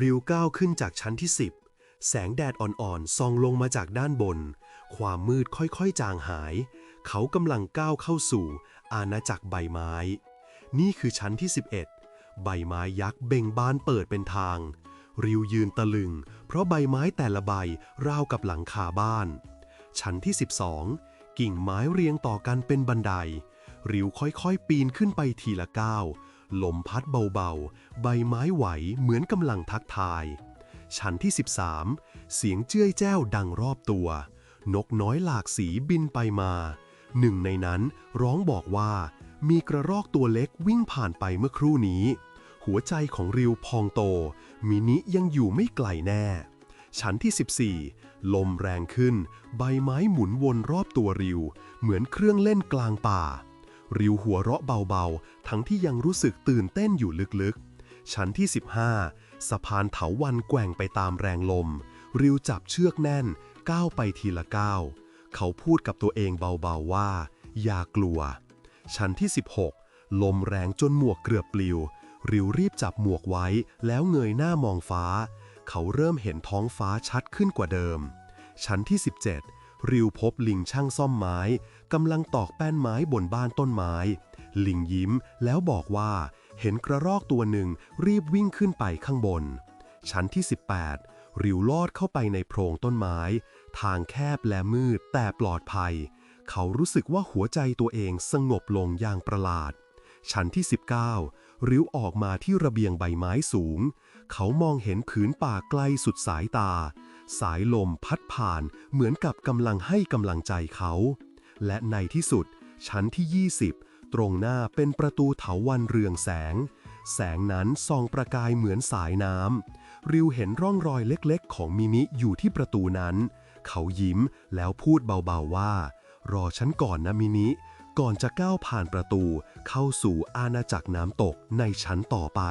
ริวก้าวขึ้นจากชั้นที่ 10 แสงแดดอ่อนๆส่องลงมาจากด้านบน ความมืดค่อยๆจางหาย เขากำลังก้าวเข้าสู่ อาณาจักรใบไม้ นี่คือชั้นที่ 11 ใบไม้ยักษ์เบ่งบานเปิดเป็นทาง ริวยืนตะลึง เพราะใบไม้แต่ละใบราวกับหลังคาบ้าน ชั้นที่ 12 กิ่งไม้เรียงต่อกันเป็นบันได ริวค่อยๆปีนขึ้นไปทีละก้าว ลมพัดเบาๆ ใบไม้ไหวเหมือนกำลังทักทาย ชั้นที่ 13 เสียงเจ้ยแจ้วดังรอบตัว นกน้อยหลากสีบินไปมา หนึ่งในนั้นร้องบอกว่า มีกระรอกตัวเล็กวิ่งผ่านไปเมื่อครู่นี้ หัวใจของริวพองโต มินิยังอยู่ไม่ไกลแน่ชั้นที่ 14 ลมแรงขึ้น ใบไม้หมุนวนรอบตัวริว เหมือนเครื่องเล่นกลางป่า ริวหัวเราะเบาๆ ทั้งที่ยังรู้สึกตื่นเต้นอยู่ลึกๆ ชั้นที่ 15 สะพานเถาวันแกว่งไปตามแรงลม ริวจับเชือกแน่น ก้าวไปทีละก้าว เขาพูดกับตัวเองเบาๆว่า อย่ากลัว ชั้นที่ 16 ลมแรงจนหมวกเกือบปลิว ริวรีบจับหมวกไว้แล้วเงยหน้ามองฟ้า เขาเริ่มเห็นท้องฟ้าชัดขึ้นกว่าเดิม ชั้นที่ 17 ริวพบลิงช่างซ่อมไม้กำลังตอกแป้นไม้บนบ้านต้นไม้ ลิงยิ้มแล้วบอกว่า เห็นกระรอกตัวหนึ่งรีบวิ่งขึ้นไปข้างบน ชั้นที่ 18 ริวลอดเข้าไปในโพรงต้นไม้ ทางแคบและมืดแต่ปลอดภัย เขารู้สึกว่าหัวใจตัวเองสงบลงอย่างประหลาด ชั้นที่ 19 ริวออกมาที่ระเบียงใบไม้สูง เขามองเห็นผืนป่าไกลสุดสายตา สายลมพัดผ่านเหมือนกับกำลังให้กำลังใจเขา และในที่สุด ชั้นที่ 20 ตรงหน้าเป็นประตูเถาวันเรืองแสง แสงนั้นส่องประกายเหมือนสายน้ำ ริวเห็นร่องรอยเล็กๆ ของมินิอยู่ที่ประตูนั้น เขายิ้มแล้วพูดเบาๆว่า รอฉันก่อนนะมินิ ก่อนจะก้าวผ่านประตูเข้าสู่อาณาจักรน้ำตกในชั้นต่อไป